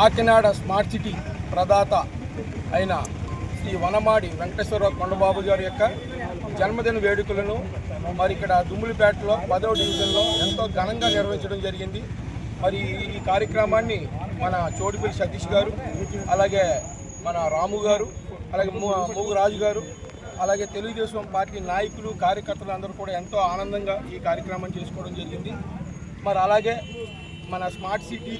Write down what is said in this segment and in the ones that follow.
Kakinada smart city ప్రదాత అయిన శ్రీ వనమాడి వెంకటేశ్వరరావు కొండబాబు గారి యొక్క జన్మదిన వేడుకలను మరి ఇక్కడ దుమ్ములపేటలో పదవ డివిజన్లో ఎంతో ఘనంగా నిర్వహించడం జరిగింది. మరి ఈ కార్యక్రమాన్ని మన చోటిపల్లి సతీష్ గారు అలాగే మన రాము గారు అలాగే ము- మూగు రాజు గారు అలాగే తెలుగుదేశం పార్టీ నాయకులు కార్యకర్తలు అందరూ కూడా ఎంతో ఆనందంగా ఈ కార్యక్రమం చేసుకోవడం జరిగింది. మరి అలాగే మన స్మార్ట్ సిటీ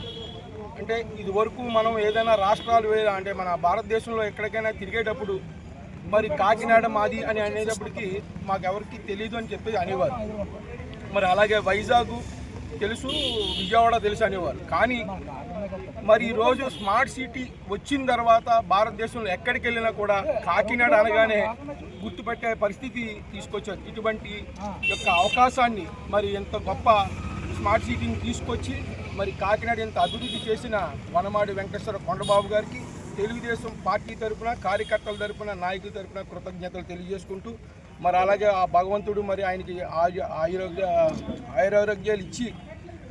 అంటే ఇది వరకు మనం ఏదైనా రాష్ట్రాలు వే- అంటే మన భారతదేశంలో ఎక్కడికైనా తిరిగేటప్పుడు మరి కాకినాడ మాది అని అనేటప్పటికి మాకెవరికి తెలియదు అని చెప్పేది అనేవారు. మరి అలాగే వైజాగ్ తెలుసు విజయవాడ తెలుసు అనేవారు. కానీ మరి ఈరోజు స్మార్ట్ సిటీ వచ్చిన తర్వాత భారతదేశంలో ఎక్కడికి వెళ్ళినా కూడా కాకినాడ అనగానే గుర్తుపెట్టే పరిస్థితి తీసుకొచ్చారు. ఇటువంటి యొక్క అవకాశాన్ని మరి ఎంత గొప్ప స్మార్ట్ సిటీని తీసుకొచ్చి మరి కాకినాడ ఎంత అభివృద్ధి చేసిన వనమాడి వెంకటేశ్వర కొండబాబు గారికి తెలుగుదేశం పార్టీ తరఫున కార్యకర్తల తరఫున నాయకుల తరపున కృతజ్ఞతలు తెలియజేసుకుంటూ మరి అలాగే ఆ భగవంతుడు మరి ఆయనకి ఆయు ఆయురోగ్య ఆయురారోగ్యాలు ఇచ్చి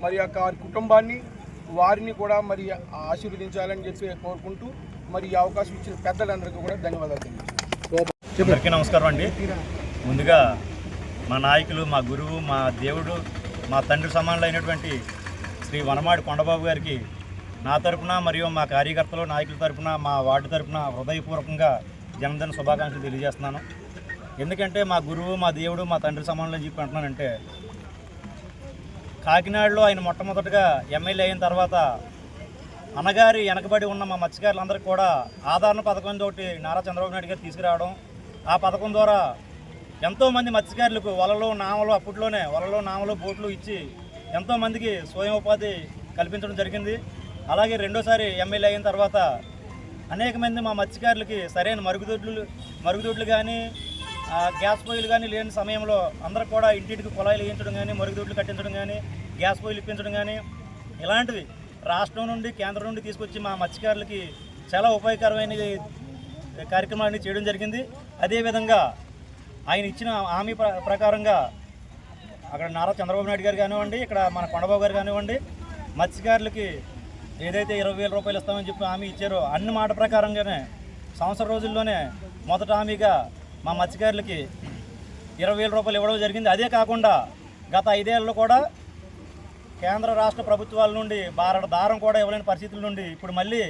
మరి యొక్క వారి కుటుంబాన్ని వారిని కూడా మరి ఆశీర్వదించాలని చెప్పి కోరుకుంటూ మరి ఈ అవకాశం ఇచ్చిన పెద్దలందరికీ కూడా ధన్యవాదాలు అందరికీ నమస్కారం అండి. ముందుగా మా నాయకులు మా గురువు మా దేవుడు మా తండ్రి సమానులైనటువంటి శ్రీ వనమాడి కొండబాబు గారికి నా తరపున మరియు మా కార్యకర్తలు నాయకుల తరపున మా వార్డు తరపున హృదయపూర్వకంగా జన్మదిన శుభాకాంక్షలు తెలియజేస్తున్నాను. ఎందుకంటే మా గురువు మా దేవుడు మా తండ్రి సమానంలో చెప్పి అంటున్నానంటే కాకినాడలో ఆయన మొట్టమొదటిగా ఎమ్మెల్యే అయిన తర్వాత అన్నగారి వెనకబడి ఉన్న మా మత్స్యకారులందరికీ కూడా ఆదరణ పథకం తోటి నారా చంద్రబాబు నాయుడు గారు తీసుకురావడం ఆ పథకం ద్వారా ఎంతోమంది మత్స్యకారులకు వలలు నామలు అప్పట్లోనే వలలు నామలు బోట్లు ఇచ్చి ఎంతోమందికి స్వయం ఉపాధి కల్పించడం జరిగింది. అలాగే రెండోసారి ఎమ్మెల్యే అయిన తర్వాత అనేక మంది మా మత్స్యకారులకి సరైన మరుగుదొడ్లు మరుగుదొడ్లు కానీ ఆ, గ్యాస్ పొయ్యిలు కానీ లేని సమయంలో అందరూ కూడా ఇంటింటికి కుళాయిలు వేయించడం కానీ మరుగుదొడ్లు కట్టించడం కానీ గ్యాస్ పొయ్యిలు ఇప్పించడం కానీ ఇలాంటివి రాష్ట్రం నుండి కేంద్రం నుండి తీసుకొచ్చి మా మత్స్యకారులకి చాలా ఉపయోగకరమైన కార్యక్రమాన్ని చేయడం జరిగింది. అదేవిధంగా ఆయన ఇచ్చిన హామీ ప్రకారంగా అక్కడ నారా చంద్రబాబు నాయుడు గారు కానివ్వండి ఇక్కడ మన కొండబాబు గారు కానివ్వండి మత్స్యకారులకి ఏదైతే ఇరవై వేల రూపాయలు ఇస్తామని చెప్పి హామీ ఇచ్చారో అన్ని మాట ప్రకారంగానే సంవత్సరం రోజుల్లోనే మొదట హామీగా మా మత్స్యకారులకి ఇరవై వేల రూపాయలు ఇవ్వడం జరిగింది. అదే కాకుండా గత ఐదేళ్ళలో కూడా కేంద్ర రాష్ట్ర ప్రభుత్వాల నుండి బారడ దారం కూడా ఇవ్వలేని పరిస్థితుల నుండి ఇప్పుడు మళ్ళీ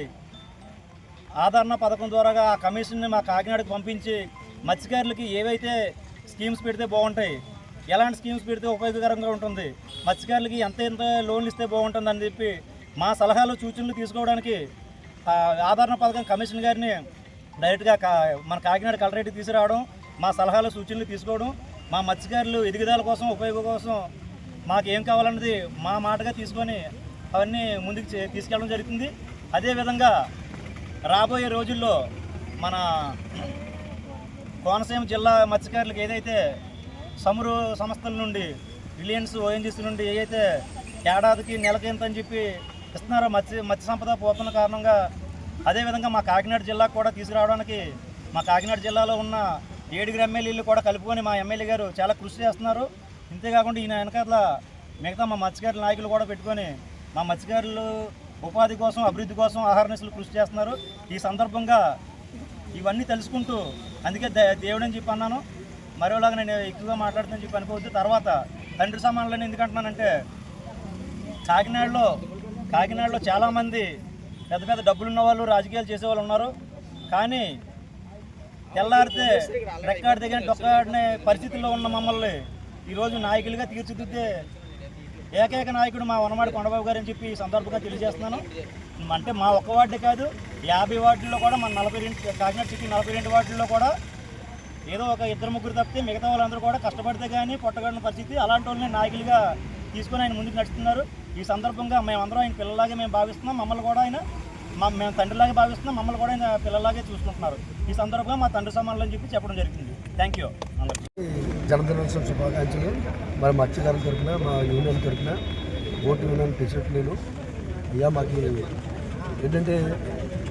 ఆదరణ పథకం ద్వారా ఆ కమిషన్ని మా కాకినాడకు పంపించి మత్స్యకారులకి ఏవైతే స్కీమ్స్ పెడితే బాగుంటాయి ఎలాంటి స్కీమ్స్ పెడితే ఉపయోగకరంగా ఉంటుంది? మత్స్యకారులకి ఎంత ఎంత లోన్లు ఇస్తే బాగుంటుంది అని చెప్పి మా సలహాలు సూచనలు తీసుకోవడానికి ఆదరణ పథకం కమిషన్ గారిని డైరెక్ట్గా కా మన కాకినాడ కలెక్టరేట్కి తీసుకురావడం మా సలహాలు సూచనలు తీసుకోవడం మా మత్స్యకారులు ఎదుగుదల కోసం ఉపయోగం కోసం మాకు ఏం కావాలన్నది మా మాటగా తీసుకొని అవన్నీ ముందుకు చే- తీసుకెళ్ళడం జరుగుతుంది. అదేవిధంగా రాబోయే రోజుల్లో మన కోనసీమ జిల్లా మత్స్యకారులకు ఏదైతే సమురు సంస్థల నుండి రిలయన్స్ ఓఎన్జీసీ నుండి ఏదైతే ఏడాదికి నెలకి ఎంత అని చెప్పి ఇస్తున్నారో మత్స్య మత్స్య సంపద పోతున్న కారణంగా అదేవిధంగా మా కాకినాడ జిల్లాకు కూడా తీసుకురావడానికి మా కాకినాడ జిల్లాలో ఉన్న ఏడుగురు ఎమ్మెల్యేలు కూడా కలుపుకొని మా ఎమ్మెల్యే గారు చాలా కృషి చేస్తున్నారు. ఇంతేకాకుండా ఈయన వెనకాల మిగతా మా మత్స్యకారుల నాయకులు కూడా పెట్టుకొని మా మత్స్యకారులు ఉపాధి కోసం అభివృద్ధి కోసం ఆహార నిశలు కృషి చేస్తున్నారు. ఈ సందర్భంగా ఇవన్నీ తెలుసుకుంటూ అందుకే దే- దేవుడని చెప్పి అన్నాను. మరోలాగా నేను ఎక్కువగా మాట్లాడుతున్నా చెప్పి అనుకోవద్దు. తర్వాత తండ్రి సమానులని ఎందుకంటున్నానంటే కాకినాడలో కాకినాడలో చాలామంది పెద్ద పెద్ద డబ్బులున్న వాళ్ళు రాజకీయాలు చేసేవాళ్ళు ఉన్నారు. కానీ తెల్లారితే రెక్కాడి దగ్గర డొక్కాడనే పరిస్థితుల్లో ఉన్న మమ్మల్ని ఈరోజు నాయకులుగా తీర్చిదిద్దే ఏకైక నాయకుడు మా వనమాడి కొండబాబు గారు అని చెప్పి ఈ సందర్భంగా తెలియజేస్తున్నాను. అంటే మా ఒక్క వార్డే కాదు యాభై వార్డుల్లో కూడా మన నలభై రెండు కాకినాడ సిటీ నలభై రెండు వార్డుల్లో కూడా ఏదో ఒక ఇద్దరు ముగ్గురు తప్పితే మిగతా వాళ్ళందరూ కూడా కష్టపడితే కానీ పొట్టగడిన పరిస్థితి. అలాంటి వాళ్ళని నాయకులుగా తీసుకొని ఆయన ముందుకు నడుస్తున్నారు. ఈ సందర్భంగా మేమందరం ఆయన పిల్లలాగే మేము భావిస్తున్నాం. మమ్మల్ని కూడా ఆయన మా మేము తండ్రిలాగే భావిస్తున్నాం. మమ్మల్ని కూడా ఆయన పిల్లలాగే చూసుకుంటున్నారు. ఈ సందర్భంగా మా తండ్రి సమానులు అని చెప్పి చెప్పడం జరిగింది. థ్యాంక్ యూ అందరికీ. జనదినోత్సవం శుభాకాంక్షలు. మరి మత్స్యకారుల తరఫున మా యూనియన్ తరఫున ఓటు యూనియన్ ప్రెసిడెంట్ నేను. ఇక మాకు ఏంటంటే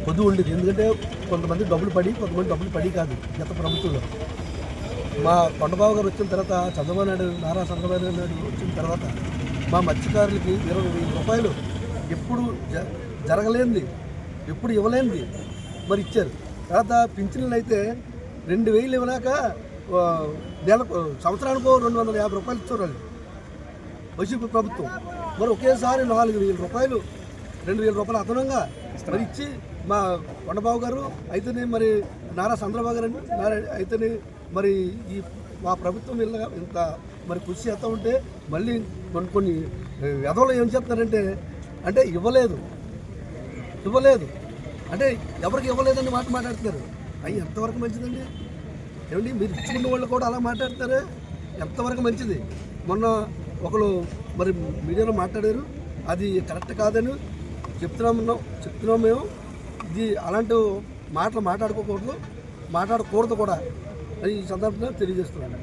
పొద్దు ఉండేది. ఎందుకంటే కొంతమంది డబ్బులు పడి కొంతమంది డబ్బులు పడి కాదు గత ప్రభుత్వంలో. మా కొండబాబు గారు వచ్చిన తర్వాత చంద్రబాబు నాయుడు నారా చంద్రబాబు నాయుడు వచ్చిన తర్వాత మా మత్స్యకారులకి ఇరవై వెయ్యి రూపాయలు ఎప్పుడు జ జరగలేనిది ఎప్పుడు ఇవ్వలేనిది మరి ఇచ్చారు. తర్వాత పింఛన్లు అయితే రెండు వేలు ఇవ్వనాక నెలకు సంవత్సరానికో రెండు వందల యాభై రూపాయలు ఇచ్చారు వాళ్ళు. వైసీపీ ప్రభుత్వం. మరి ఒకేసారి నాలుగు వేల రూపాయలు రెండు వేల రూపాయలు అదనంగా మరి ఇచ్చి మా కొండబాబు గారు అయితేనే మరి నారా చంద్రబాబు గారు నారా అయితేనే మరి ఈ మా ప్రభుత్వం ఇలా ఇంత మరి కృషి చేస్తూ ఉంటే మళ్ళీ కొన్ని కొన్ని ఎదవలు ఏం చెప్తున్నారంటే అంటే ఇవ్వలేదు. ఇవ్వలేదు. అంటే ఎవరికి ఇవ్వలేదని మాట మాట్లాడుతున్నారు. అవి ఎంతవరకు మంచిదండి? ఏమండి మీరు ఇచ్చుకున్న వాళ్ళు కూడా అలా మాట్లాడతారు? ఎంతవరకు మంచిది? మొన్న ఒకరు మరి మీడియాలో మాట్లాడారు. అది కరెక్ట్ కాదని చెప్తున్నాం చెప్తున్నాం మేము. ఇది అలాంటి మాటలు మాట్లాడుకోకూడదు మాట్లాడకూడదు కూడా. అని ఈ సందర్భంగా తెలియజేస్తున్నాను.